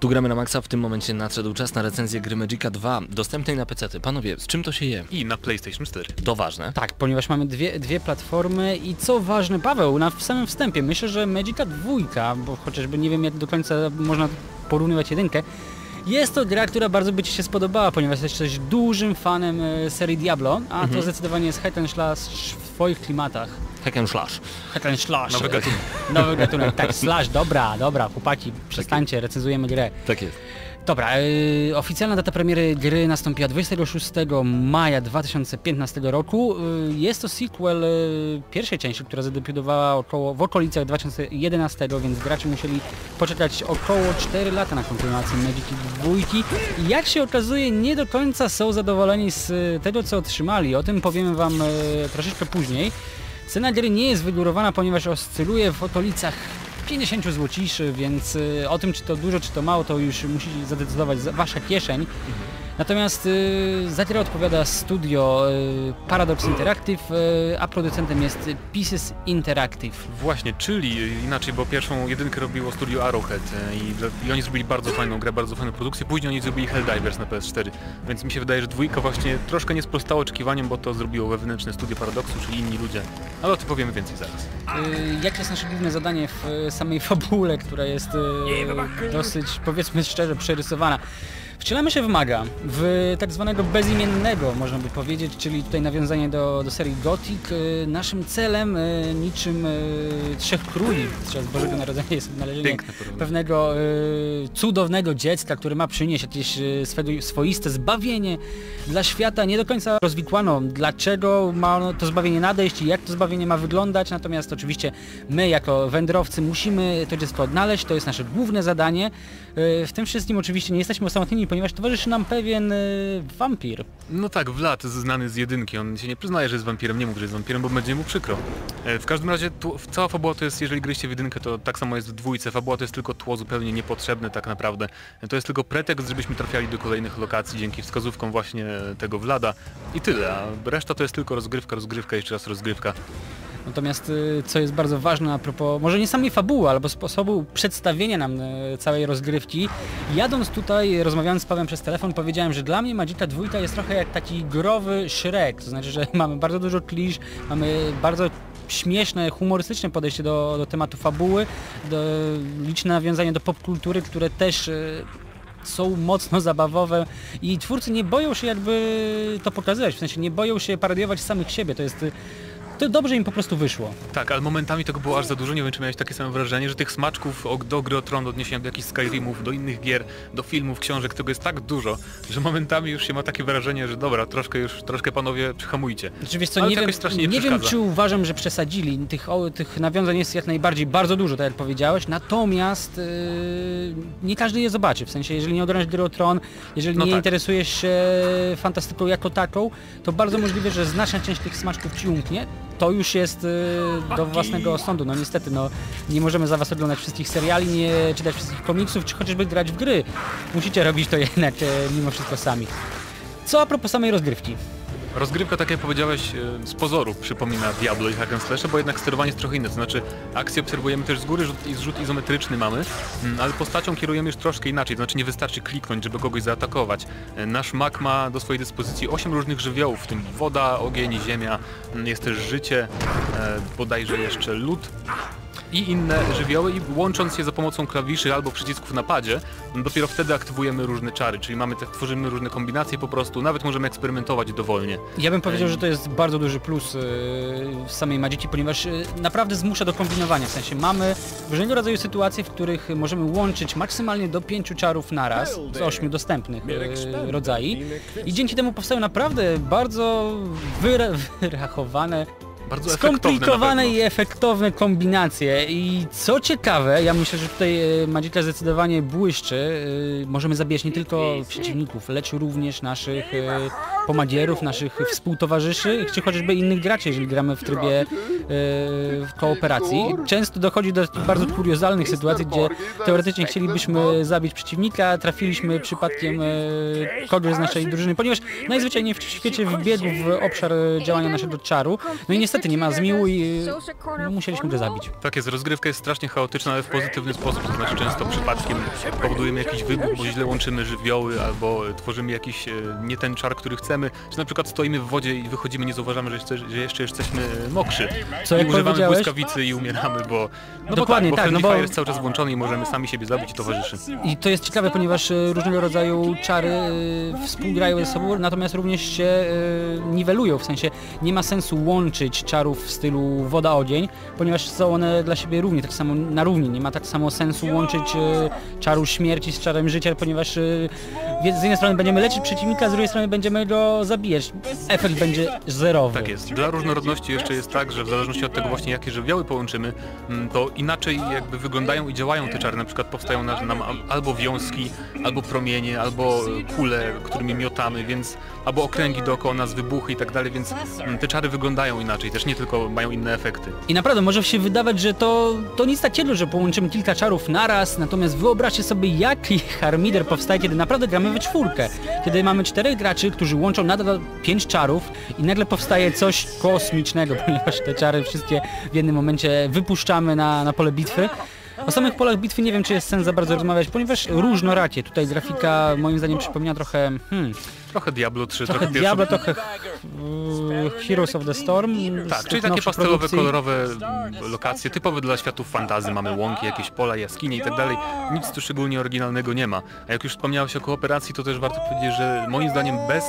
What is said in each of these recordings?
Tu gramy na maksa, w tym momencie nadszedł czas na recenzję gry Magica 2, dostępnej na PC. Panowie, z czym to się je? I na PlayStation 4. To ważne. Tak, ponieważ mamy dwie, dwie platformy i co ważne, Paweł, na w samym wstępie, myślę, że Magica 2, bo chociażby nie wiem jak do końca można porównywać jedynkę, jest to gra, która bardzo by Ci się spodobała, ponieważ jesteś dużym fanem e, serii Diablo, a to zdecydowanie jest hack and slash w Twoich klimatach. Hack and slash. Hack and slash. Nowy gatunek. Nowy gatunek, tak, slash, dobra, dobra, chłopaki, przestańcie, recenzujemy grę. Tak jest. Dobra, yy, oficjalna data premiery gry nastąpiła 26 maja 2015 roku. Yy, jest to sequel yy, pierwszej części, która zadebiutowała około, w okolicach 2011, więc gracze musieli poczekać około 4 lata na kontynuację Magic 2. I jak się okazuje, nie do końca są zadowoleni z y, tego, co otrzymali. O tym powiemy Wam y, troszeczkę później. Cena gry nie jest wygórowana, ponieważ oscyluje w okolicach 50 złociszy, więc y, o tym czy to dużo, czy to mało, to już musi zadecydować za- wasza kieszeń. Natomiast y, za grę odpowiada studio y, Paradox Interactive, y, a producentem jest Pieces Interactive. Właśnie, czyli inaczej, bo pierwszą jedynkę robiło studio Arrowhead y, i, i oni zrobili bardzo fajną grę, bardzo fajną produkcję, później oni zrobili Helldivers na PS4, więc mi się wydaje, że dwójka właśnie troszkę nie sprostała oczekiwaniom, bo to zrobiło wewnętrzne studio Paradoxu, czyli inni ludzie, ale o tym powiemy więcej zaraz. Jakie jest nasze główne zadanie w samej fabule, która jest dosyć, powiedzmy szczerze, przerysowana? Wcielamy się w maga, w tak zwanego bezimiennego, można by powiedzieć, czyli tutaj nawiązanie do, do serii Gothic. Y, Naszym celem, y, niczym y, Trzech Króli, podczas Bożego Narodzenia jest odnalezienie pewnego cudownego dziecka, który ma przynieść jakieś swoiste zbawienie dla świata. Nie do końca rozwikłano, dlaczego ma to zbawienie nadejść i jak to zbawienie ma wyglądać, natomiast oczywiście my jako wędrowcy musimy to dziecko odnaleźć, to jest nasze główne zadanie. W tym wszystkim oczywiście nie jesteśmy osamotnieni, ponieważ towarzyszy nam pewien y, wampir. No tak, Vlad, znany z jedynki, on się nie przyznaje, że jest wampirem, nie mówi, że jest wampirem, bo będzie mu przykro. E, W każdym razie tu, cała fabuła to jest, jeżeli gryście w jedynkę, to tak samo jest w dwójce, fabuła to jest tylko tło zupełnie niepotrzebne tak naprawdę. E, To jest tylko pretekst, żebyśmy trafiali do kolejnych lokacji dzięki wskazówkom właśnie tego Vlada i tyle, a reszta to jest tylko rozgrywka, rozgrywka, jeszcze raz rozgrywka. Natomiast y, co jest bardzo ważne a propos, może nie samej fabuły, albo sposobu przedstawienia nam y, całej rozgrywki, jadąc tutaj, rozmawiając z Pawłem przez telefon, powiedziałem, że dla mnie Magica 2 jest trochę jak taki growy Shrek, to znaczy, że mamy bardzo dużo klisz, mamy bardzo śmieszne, humorystyczne podejście do, do tematu fabuły, do, liczne nawiązania do popkultury, które też y, są mocno zabawowe i twórcy nie boją się jakby to pokazywać, w sensie nie boją się parodiować samych siebie, to jest... To dobrze im po prostu wyszło. Tak, ale momentami tego było aż za dużo, nie wiem czy miałeś takie same wrażenie, że tych smaczków do gry o Tron, odniesienia do jakichś Skyrimów, do innych gier, do filmów, książek, tego jest tak dużo, że momentami już się ma takie wrażenie, że dobra, troszkę już, troszkę panowie przyhamujcie. Znaczy, wiesz co, Ale nie wiem, nie nie wiem czy uważam, że przesadzili. Tych, o, tych nawiązań jest jak najbardziej bardzo dużo, tak jak powiedziałeś, natomiast yy, nie każdy je zobaczy. W sensie, jeżeli nie oglądasz gry o Tron, jeżeli No nie tak. interesujesz się fantastyką jako taką, to bardzo możliwe, że znaczna część tych smaczków ci umknie. To już jest yy, do własnego osądu. No niestety, no, nie możemy za was oglądać wszystkich seriali, nie czytać wszystkich komiksów, czy chociażby grać w gry. Musicie robić to jednak e, mimo wszystko sami. Co a propos samej rozgrywki? Rozgrywka, tak jak powiedziałeś, e, z pozoru przypomina Diablo i Hack Slash, bo jednak sterowanie jest trochę inne, to znaczy akcję obserwujemy też z góry, rzut, zrzut izometryczny mamy, mm, ale postacią kierujemy już troszkę inaczej, to znaczy nie wystarczy kliknąć, żeby kogoś zaatakować. E, Nasz mak ma do swojej dyspozycji 8 różnych żywiołów, w tym woda, ogień, ziemia, mm, jest też życie, e, bodajże jeszcze lód, i inne żywioły i łącząc je za pomocą klawiszy albo przycisków na padzie, dopiero wtedy aktywujemy różne czary, czyli mamy te, tworzymy różne kombinacje po prostu, nawet możemy eksperymentować dowolnie. Ja bym powiedział, że to jest bardzo duży plus yy, w samej Magici, ponieważ yy, naprawdę zmusza do kombinowania. W sensie mamy różnego rodzaju sytuacje, w których możemy łączyć maksymalnie do pięciu czarów naraz z ośmiu dostępnych yy, rodzajów. I dzięki temu powstają naprawdę bardzo wyra wyrachowane, Bardzo efektowne skomplikowane i efektowne kombinacje. I co ciekawe, ja myślę, że tutaj e, Magica zdecydowanie błyszczy. E, Możemy zabijać nie tylko przeciwników, lecz również naszych pomadzierów, naszych współtowarzyszy, czy chociażby innych graczy, jeżeli gramy w trybie e, kooperacji. Często dochodzi do bardzo kuriozalnych sytuacji, gdzie teoretycznie chcielibyśmy zabić przeciwnika, trafiliśmy przypadkiem e, kogoś z naszej drużyny, ponieważ najzwyczajniej w świecie wbiegł w obszar działania naszego czaru. No i niestety nie ma zmiłu i no, musieliśmy go zabić. Tak jest, rozgrywka jest strasznie chaotyczna, ale w pozytywny sposób, to znaczy często przypadkiem powodujemy jakiś wybuch, bo źle łączymy żywioły, albo tworzymy jakiś e, nie ten czar, który chcemy, czy na przykład stoimy w wodzie i wychodzimy, nie zauważamy, że jeszcze, że jeszcze jesteśmy mokrzy. Co I używamy błyskawicy i umieramy, bo... No Dokładnie, bo tak, tak, bo no bo- jest cały czas włączony i możemy sami siebie zabić i towarzyszy. I to jest ciekawe, ponieważ e, różnego rodzaju czary e, współgrają ze sobą, natomiast również się e, niwelują, w sensie nie ma sensu łączyć czarów w stylu woda-ogień, ponieważ są one dla siebie równie, tak samo na równi. Nie ma tak samo sensu łączyć e, czaru śmierci z czarem życia, ponieważ e, z jednej strony będziemy leczyć przeciwnika, z drugiej strony będziemy go zabijać. Efekt będzie zerowy. Tak jest. Dla różnorodności jeszcze jest tak, że w zależności od tego właśnie jakie żywioły połączymy, mm, to inaczej jakby wyglądają i działają te czary. Na przykład powstają na- nam al- albo wiązki, albo promienie, albo kule, którymi miotamy, więc albo okręgi dookoła nas, wybuchy i tak dalej, więc mm, te czary wyglądają inaczej, też nie tylko mają inne efekty. I naprawdę może się wydawać, że to, to nic takiego, że połączymy kilka czarów naraz, natomiast wyobraźcie sobie jaki harmider powstaje, kiedy naprawdę gramy we czwórkę. Kiedy mamy czterech graczy, którzy łączą nadal pięć czarów i nagle powstaje coś kosmicznego, ponieważ te czary wszystkie w jednym momencie wypuszczamy na, na pole bitwy. O samych polach bitwy nie wiem, czy jest sens za bardzo rozmawiać, ponieważ różnorakie. Tutaj grafika moim zdaniem przypomina trochę hmm, Trochę Diablo 3, trochę trochę Diablo, trochę Heroes of the Storm. Tak, czyli takie pastelowe, produkcji. kolorowe lokacje, typowe dla światów fantazy. Mamy łąki, jakieś pola, jaskinie i tak dalej. Nic tu szczególnie oryginalnego nie ma. A jak już wspomniałeś o kooperacji, to też warto powiedzieć, że moim zdaniem bez,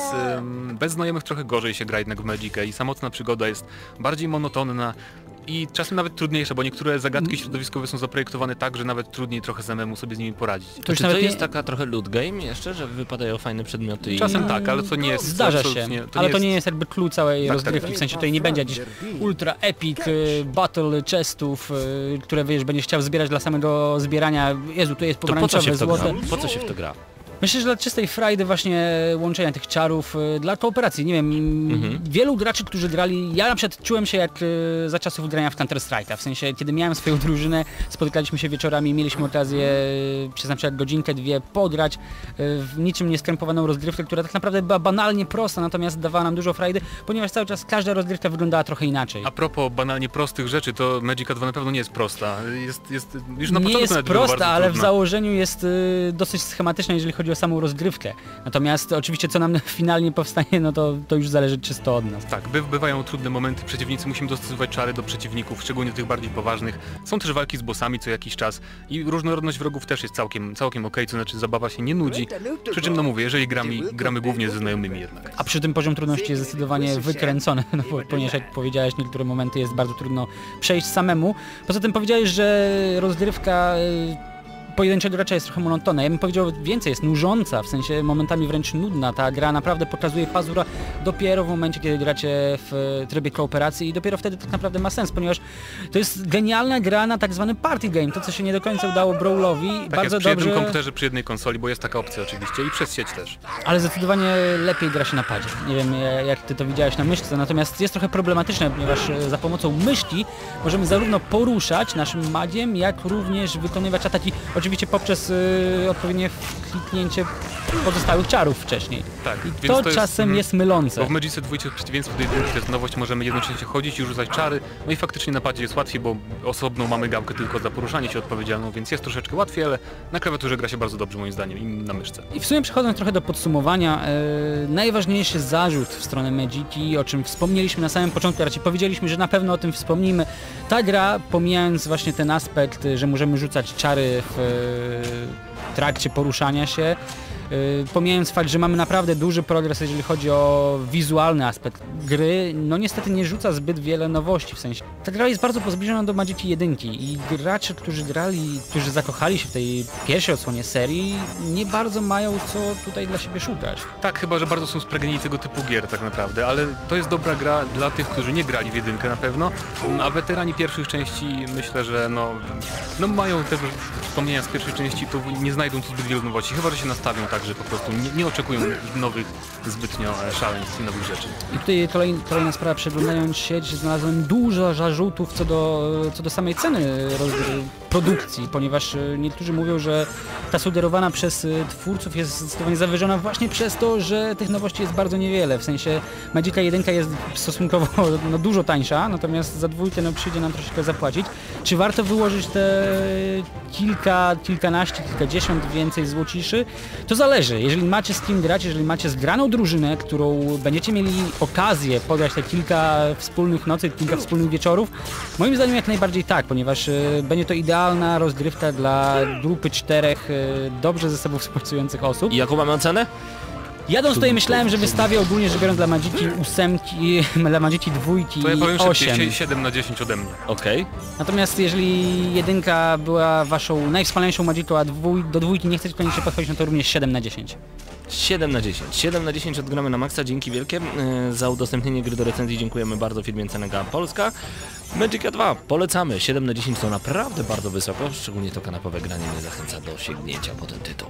bez znajomych trochę gorzej się gra jednak w Magicę i samotna przygoda jest bardziej monotonna i czasem nawet trudniejsza, bo niektóre zagadki środowiskowe są zaprojektowane tak, że nawet trudniej trochę samemu sobie z nimi poradzić. To To czy to nawet nie- jest taka trochę loot game jeszcze, że wypadają fajne przedmioty i... Czasem tak, ale to nie jest Zdarza się, absolutnie... ale to nie jest jakby clue całej Tak, rozgrywki, tak. w sensie tutaj nie będzie jakiś ultra epic y, battle chestów, y, które wiesz, będziesz chciał zbierać dla samego zbierania. Jezu, tu jest To po co się pomarańczowe, w to gra? Po co się w to gra? Myślę, że dla czystej frajdy właśnie łączenia tych czarów, y, dla kooperacji, nie wiem, Mhm. wielu graczy, którzy grali, ja na przykład czułem się jak y, za czasów grania w Counter Strike'a, w sensie kiedy miałem swoją drużynę, spotykaliśmy się wieczorami, mieliśmy okazję y, przez na przykład godzinkę, dwie pograć w niczym nieskrępowaną rozgrywkę, która tak naprawdę była banalnie prosta, natomiast dawała nam dużo frajdy, ponieważ cały czas każda rozgrywka wyglądała trochę inaczej. A propos banalnie prostych rzeczy, to Magica 2 na pewno nie jest prosta. Jest, jest już na nie początku jest prosta, ale w trudna. założeniu jest dosyć schematyczna, jeżeli chodzi o samą rozgrywkę. Natomiast oczywiście co nam finalnie powstanie, no to, to już zależy czysto od nas. Tak, by, bywają trudne momenty, przeciwnicy musimy dostosować czary do przeciwników, szczególnie tych bardziej poważnych. Są też walki z bossami co jakiś czas i różnorodność wrogów też jest całkiem, całkiem okej, to znaczy zabawa się nie nudzi. Przy czym no mówię, jeżeli gramy, gramy głównie ze znajomymi jednak. A przy tym poziom trudności jest zdecydowanie wykręcony, no bo, ponieważ jak powiedziałeś, niektóre momenty jest bardzo trudno przejść samemu. Poza tym powiedziałeś, że rozgrywka y, pojedynczego gracza jest trochę monotonna. Ja bym powiedział więcej, jest nużąca, w sensie momentami wręcz nudna. Ta gra naprawdę pokazuje pazura dopiero w momencie, kiedy gracie w trybie kooperacji i dopiero wtedy tak naprawdę ma sens, ponieważ to jest genialna gra na tak zwany party game, to co się nie do końca udało Brawlowi. Tak bardzo jak przy jednym dobrze, komputerze, przy jednej konsoli, bo jest taka opcja oczywiście i przez sieć też. ale zdecydowanie lepiej gra się na padzie. Nie wiem jak ty to widziałeś na myszce, natomiast jest trochę problematyczne, ponieważ e, za pomocą myszki możemy zarówno poruszać naszym madziem, jak również wykonywać ataki, oczywiście poprzez e, odpowiednie kliknięcie pozostałych czarów wcześniej. Tak, I to, to jest- czasem mhm. jest mylące. Bo w Magice dwójce w przeciwieństwie do jedynki to jest nowość, możemy jednocześnie chodzić i rzucać czary, no i faktycznie na padzie jest łatwiej, bo osobną mamy gałkę tylko za poruszanie się odpowiedzialną, więc jest troszeczkę łatwiej, ale na klawiaturze gra się bardzo dobrze moim zdaniem i na myszce. I w sumie przechodząc trochę do podsumowania, e, najważniejszy zarzut w stronę Magiki, o czym wspomnieliśmy na samym początku, raczej powiedzieliśmy, że na pewno o tym wspomnimy. Ta gra, pomijając właśnie ten aspekt, że możemy rzucać czary w e, trakcie poruszania się, pomijając fakt, że mamy naprawdę duży progres, jeżeli chodzi o wizualny aspekt gry, no niestety nie rzuca zbyt wiele nowości, w sensie ta gra jest bardzo zbliżona do Magiki 1 i gracze, którzy grali, którzy zakochali się w tej pierwszej odsłonie serii, nie bardzo mają co tutaj dla siebie szukać. Tak, chyba, że bardzo są spragnieni tego typu gier tak naprawdę, ale to jest dobra gra dla tych, którzy nie grali w jedynkę na pewno, a weterani pierwszych części myślę, że no, no mają te wspomnienia z pierwszej części, to nie znajdą tu zbyt wielu nowości, chyba, że się nastawią tak także po prostu nie, nie oczekują nowych zbytnio e, szaleństw i nowych rzeczy. I tutaj kolej, kolejna sprawa, przeglądając sieć, znalazłem dużo zarzutów co do, co do samej ceny roz, produkcji, ponieważ e, niektórzy mówią, że ta sugerowana przez e, twórców jest zdecydowanie zawyżona właśnie przez to, że tych nowości jest bardzo niewiele. W sensie Magica 1 jest stosunkowo no, dużo tańsza, natomiast za dwójkę no, przyjdzie nam troszeczkę zapłacić. Czy warto wyłożyć te kilka, kilkanaście, kilkadziesiąt więcej złociszy? To zależy. Jeżeli macie z kim grać, jeżeli macie zgraną drużynę, którą będziecie mieli okazję podać te kilka wspólnych nocy, kilka wspólnych wieczorów, moim zdaniem jak najbardziej tak, ponieważ e, będzie to idealna rozgrywka dla grupy czterech e, dobrze ze sobą współpracujących osób. I jaką mamy ocenę? Jadąc tutaj myślałem, że wystawię ogólnie rzecz biorąc dla Magiki ósemki, dla Magiki dwójki To ja powiem szybciej, 8. sie- 7 na 10 ode mnie. Okej. Natomiast jeżeli jedynka była waszą najwspanialszą Magiką, a dwój, do dwójki nie chcecie koniecznie podchodzić, no to również 7 na 10. 7 na 10. 7 na 10 odgramy na maksa, dzięki wielkie. Yy, Za udostępnienie gry do recenzji dziękujemy bardzo firmie Cenega Polska. Magica 2 polecamy. 7 na 10 to naprawdę bardzo wysoko, szczególnie to kanapowe granie mnie zachęca do sięgnięcia po ten tytuł.